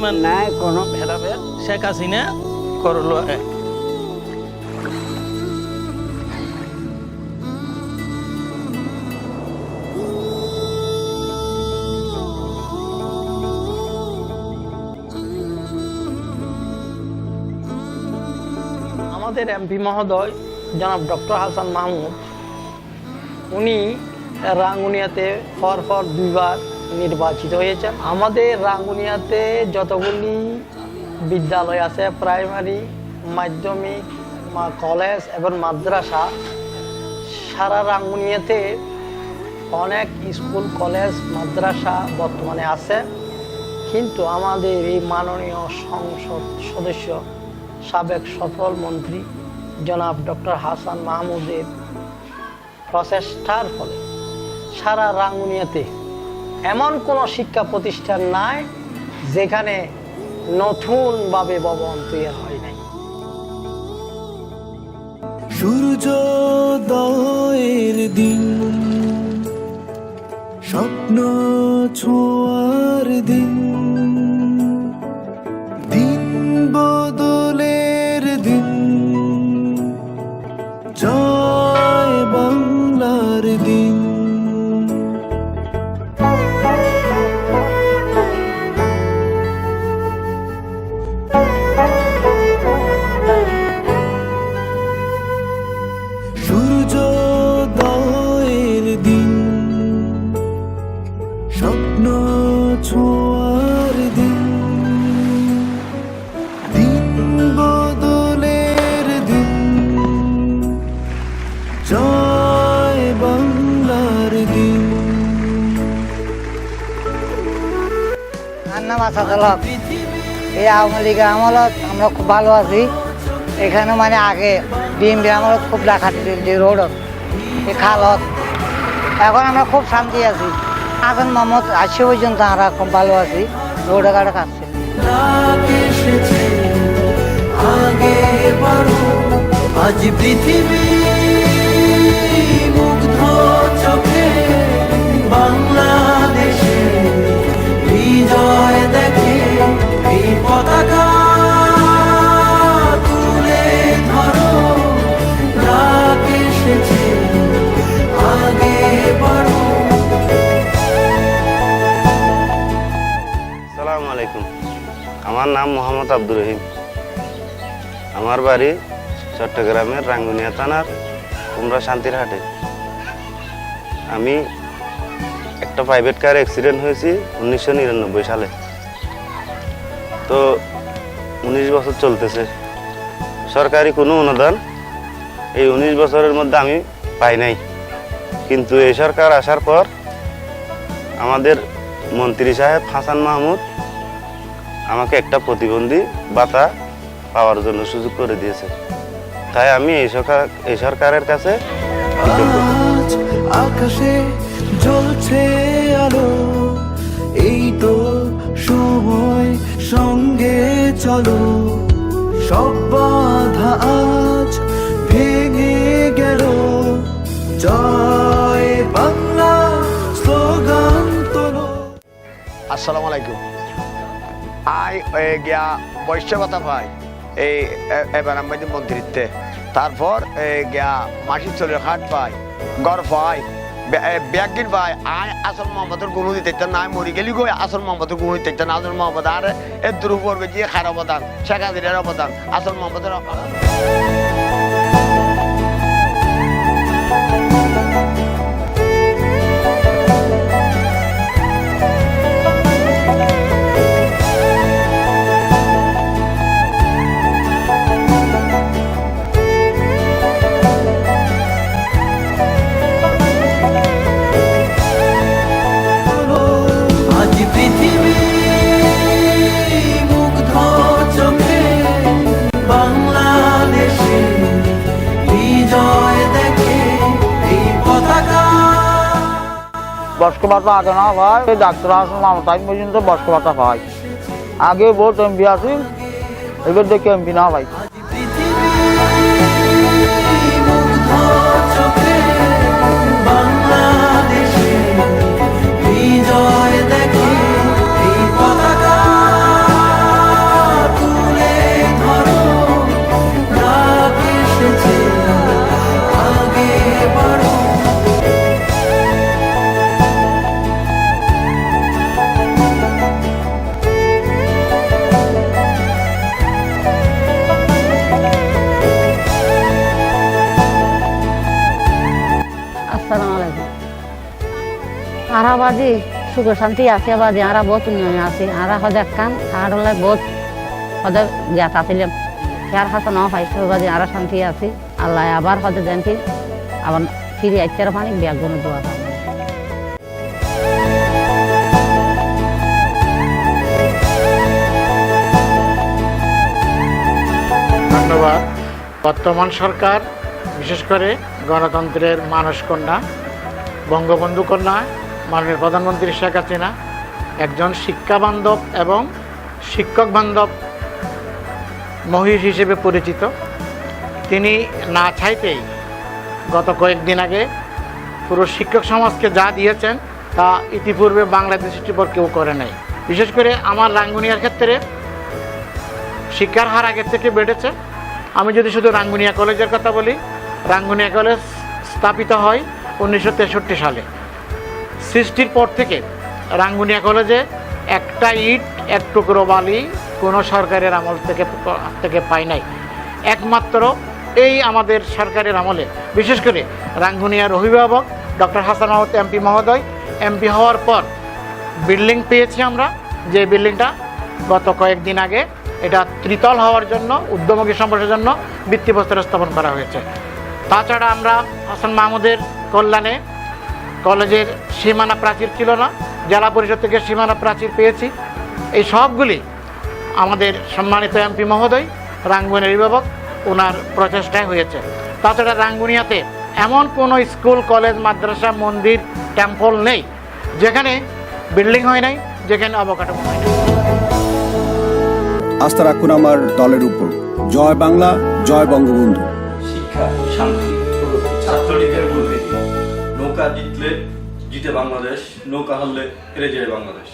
ধর্মের নাই কোনো ভেদাভেদ। শেখ হাসিনা করল। এক আমাদের এমপি মহোদয় জনাব ডক্টর হাসান মাহমুদ উনি রাঙ্গুনিয়াতে পর পর দুইবার নির্বাচিত হয়েছেন। আমাদের রাঙ্গুনিয়াতে যতগুলি বিদ্যালয় আছে, প্রাইমারি, মাধ্যমিক কলেজ এবং মাদ্রাসা, সারা রাঙ্গুনিয়াতে অনেক স্কুল, কলেজ, মাদ্রাসা বর্তমানে আছে। কিন্তু আমাদের এই মাননীয় সংসদ সদস্য, সাবেক সফল মন্ত্রী জনাব ডক্টর হাসান মাহমুদের প্রচেষ্টার ফলে সারা রাঙ্গুনিয়াতে এমন কোনো শিক্ষা প্রতিষ্ঠান নাই যেখানে নতুন ভাবে ভবন তৈরি হয় নাই। সূর্যোদয়ের দিন নাম আসাদুল এই আওয়ামী লীগের আমলত আমরা খুব ভালো আছি। এখানে মানে আগে বিএমপি আমলত খুব ডাকাতি যে রোডত, এই খালত। এখন আমরা খুব শান্তি আছি। এখন মোহাম্মদ আসছে পর্যন্ত আমরা খুব ভালো আছি। রোডে ঘাটে কাটছে আজ পৃথিবী সালাম আলাইকুম। আমার নাম মোহাম্মদ আব্দুর রহিম। আমার বাড়ি চট্টগ্রামের রাঙ্গুনিয়া থানার কুমড়া শান্তির হাটে। আমি একটা প্রাইভেট কার অ্যাক্সিডেন্ট হয়েছি উনিশশো নিরানব্বই সালে। তো উনিশ বছর চলতেছে। সরকারি কোনো অনুদান এই উনিশ বছরের মধ্যে আমি পাই নাই। কিন্তু এই সরকার আসার পর আমাদের মন্ত্রী সাহেব হাসান মাহমুদ আমাকে একটা প্রতিবন্ধী ভাতা পাওয়ার জন্য সুযোগ করে দিয়েছে। তাই আমি এই সরকার, এই সরকারের কাছে আকাশে জ্বলছে আলো, এই তো সময় সঙ্গে চলো। সব বাধা আসসালামু আলাইকুম। আই গিয়া বৈশ্য ভাতা পাই এই এবার আমাদের মন্ত্রিত্বে তারপর গিয়া মাসিক চলের খাট পাই গড় পাই ব্যাগির পাই আই, আসল মোহাম্মদের গুণ দিতে নাই মরি গেলি গই আসল মোহাম্মদের গুণ দিতে চান আসল মোহাম্মদ, আর এর দূর পড়বে যে খার অবদান, শেখ হাসিনার অবদান, আসল মোহাম্মদের অবদান। বয়স্ক ভাতা আগে না ভাই। এই ডাক্তার আসলে আমার টাইম পর্যন্ত বয়স্ক ভাতা পাই আগে বহুত এমপি আসি এবার দেখি এমপি না ভাই। আরা সুখ শান্তি আছে বাজি আরা বহুত নিয়ম আছে, আরা হদে কান আর হলে বহুত হদে জ্ঞাত আছিলাম ইয়ার হাতে ন পাই সে বাজি আরা শান্তি আছে, আল্লাহ আবার হদে দেনটি আবার ফিরে আইতে পানি বিয়া গুণ দোয়া। ধন্যবাদ বর্তমান সরকার, বিশেষ করে গণতন্ত্রের মানস কন্যা, বঙ্গবন্ধু কন্যা মাননীয় প্রধানমন্ত্রী শেখ হাসিনা, একজন শিক্ষা বান্ধব এবং শিক্ষক বান্ধব মহিষ হিসেবে পরিচিত। তিনি না চাইতেই গত কয়েকদিন আগে পুরো শিক্ষক সমাজকে যা দিয়েছেন তা ইতিপূর্বে বাংলাদেশের পর কেউ করে নাই। বিশেষ করে আমার রাঙ্গুনিয়ার ক্ষেত্রে শিক্ষার হার আগের থেকে বেড়েছে। আমি যদি শুধু রাঙ্গুনিয়া কলেজের কথা বলি, রাঙ্গুনিয়া কলেজ স্থাপিত হয় উনিশশো তেষট্টি সালে। সৃষ্টির পর থেকে রাঙ্গুনিয়া কলেজে একটা ইট, এক টুকরো বালি কোনো সরকারের আমল থেকে থেকে পাই নাই। একমাত্র এই আমাদের সরকারের আমলে, বিশেষ করে রাঙ্গুনিয়ার অভিভাবক ডক্টর হাসান মাহমুদ, এমপি মহোদয়। এমপি হওয়ার পর বিল্ডিং পেয়েছি আমরা, যে বিল্ডিংটা গত কয়েকদিন আগে এটা ত্রিতল হওয়ার জন্য উদ্যমী সম্প্রসারের জন্য ভিত্তিপ্রস্তর স্থাপন করা হয়েছে। তাছাড়া আমরা হাসান মাহমুদের কল্যাণে কলেজের সীমানা প্রাচীর ছিল না জেলা পরিষদ থেকে সীমানা প্রাচীর পেয়েছি। এই সবগুলি আমাদের সম্মানিত এমপি মহোদয় রাঙ্গুনিয়ার অভিভাবক ওনার প্রচেষ্টায় হয়েছে। তাছাড়া রাঙ্গুনিয়াতে এমন কোনো স্কুল কলেজ মাদ্রাসা মন্দির টেম্পল নেই যেখানে বিল্ডিং হয় নাই যেখানে অবকাঠামো হয় নাই। আস্থা রাখুন আমার দলের উপর। জয় বাংলা জয় বঙ্গবন্ধু। শিক্ষা শান্তি ছাত্রলীগের নৌকা জিতলে জিতে বাংলাদেশ নৌকা হারলে হেরে যায় বাংলাদেশ।